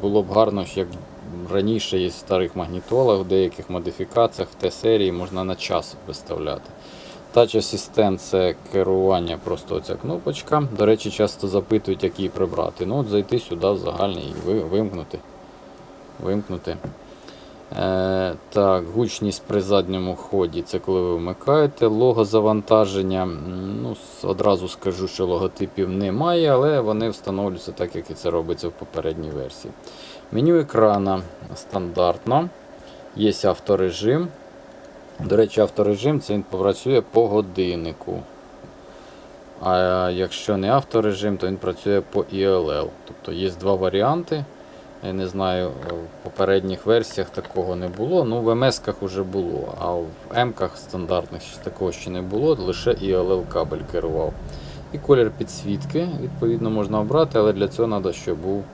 було б гарно, як раніше є в старих магнітолах, в деяких модифікаціях в Т-серії можна на час виставляти. Touch Assistant це керування, просто оця кнопочка. До речі, часто запитують, як її прибрати. Ну, от зайти сюди в загальний і вимкнути. Вимкнути. Е, так, гучність при задньому ході це коли ви вмикаєте. Лого завантаження. Ну, одразу скажу, що логотипів немає, але вони встановлюються так, як і це робиться в попередній версії. Меню екрана стандартно. Є авторежим. До речі, авторежим це він працює по годиннику. А якщо не авторежим, то він працює по ILL. Тобто є два варіанти. Я не знаю, в попередніх версіях такого не було. Ну, в МС-ках вже було, а в М-ках стандартних такого ще не було, лише ILL кабель керував. І колір підсвітки, відповідно, можна обрати, але для цього треба, щоб був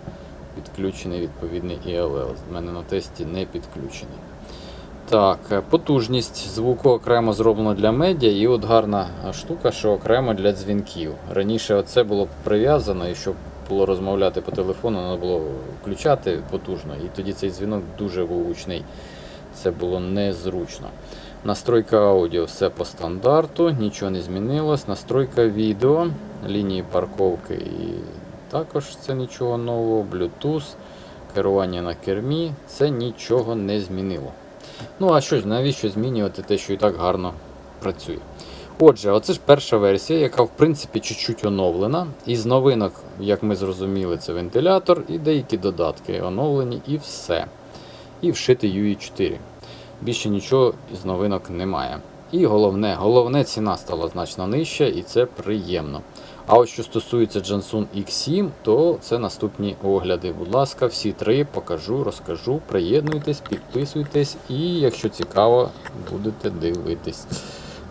підключений відповідний ILL. В мене на тесті не підключений. Так, е, потужність звуку окремо зроблено для медіа, і от гарна штука, що окремо для дзвінків. Раніше це було прив'язано, і щоб було розмовляти по телефону, треба було включати потужно, і тоді цей дзвінок дуже гучний. Це було незручно. Настройка аудіо все по стандарту, нічого не змінилось. Настройка відео, лінії парковки і також це нічого нового. Bluetooth, керування на кермі, це нічого не змінило. Ну а що ж, навіщо змінювати те, що і так гарно працює? Отже, оце ж перша версія, яка в принципі чуть-чуть оновлена. Із новинок, як ми зрозуміли, це вентилятор і деякі додатки оновлені і все. І вшитий UE 4. Більше нічого із новинок немає. І головне, головне, ціна стала значно нижча, і це приємно. А от що стосується Jansun X7, то це наступні огляди. Будь ласка, всі три покажу, розкажу. Приєднуйтесь, підписуйтесь і, якщо цікаво, будете дивитись.